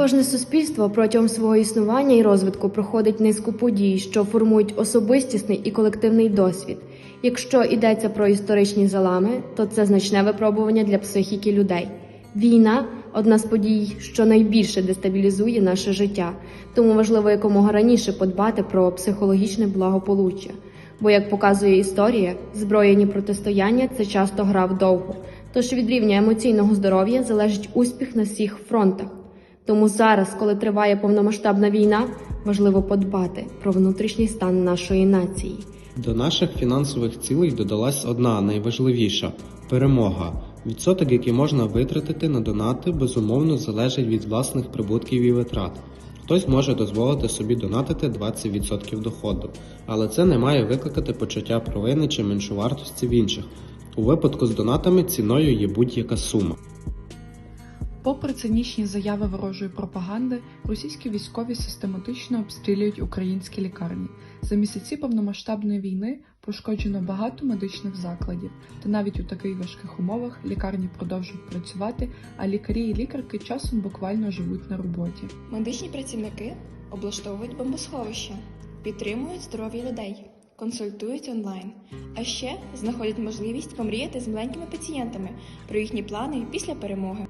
Кожне суспільство протягом свого існування і розвитку проходить низку подій, що формують особистісний і колективний досвід. Якщо йдеться про історичні залами, то це значне випробування для психіки людей. Війна одна з подій, що найбільше дестабілізує наше життя, тому важливо якомога раніше подбати про психологічне благополуччя. Бо, як показує історія, зброєні протистояння це часто гра вдовго. Тож від рівня емоційного здоров'я залежить успіх на всіх фронтах. Тому зараз, коли триває повномасштабна війна, важливо подбати про внутрішній стан нашої нації. До наших фінансових цілей додалась одна найважливіша перемога. Відсоток, який можна витратити на донати, безумовно залежить від власних прибутків і витрат. Хтось може дозволити собі донатити 20% доходу, але це не має викликати почуття провини чи меншовартості в інших. У випадку з донатами ціною є будь-яка сума. Попри цинічні заяви ворожої пропаганди, російські військові систематично обстрілюють українські лікарні. За місяці повномасштабної війни пошкоджено багато медичних закладів, та навіть у таких важких умовах лікарні продовжують працювати, а лікарі і лікарки часом буквально живуть на роботі. Медичні працівники облаштовують бомбосховища, підтримують здоров'я людей, консультують онлайн, а ще знаходять можливість помріяти з маленькими пацієнтами про їхні плани після перемоги.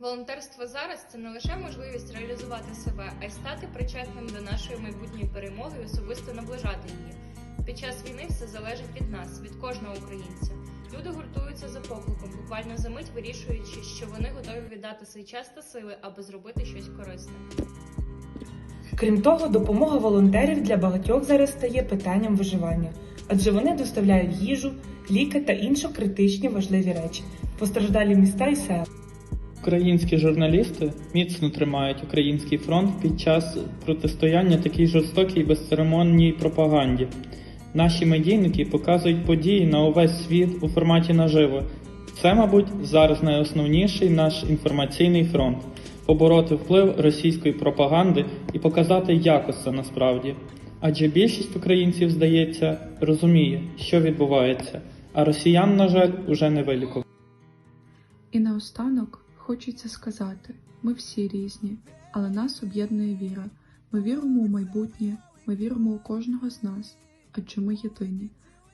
Волонтерство зараз це не лише можливість реалізувати себе, а й стати причетним до нашої майбутньої перемоги і особисто наближати її. Під час війни все залежить від нас, від кожного українця. Люди гуртуються за покликом, буквально за мить вирішуючи, що вони готові віддати свій час та сили, аби зробити щось корисне. Крім того, допомога волонтерів для багатьох зараз стає питанням виживання, адже вони доставляють їжу, ліки та інші критичні важливі речі, постраждалі міста і села. Українські журналісти міцно тримають український фронт під час протистояння такій жорстокій безцеремонній пропаганді. Наші медійники показують події на увесь світ у форматі наживо. Це, мабуть, зараз найосновніший наш інформаційний фронт побороти вплив російської пропаганди і показати, як це насправді. Адже більшість українців, здається, розуміє, що відбувається, а росіян, на жаль, уже не вилікувати. І наостанок хочеться сказати: ми всі різні, але нас об'єднує віра. Ми віримо у майбутнє, ми віримо у кожного з нас, адже ми єдині.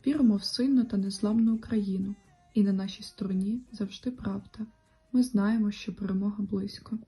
Віримо в сильну та незламну Україну, і на нашій стороні завжди правда. Ми знаємо, що перемога близько.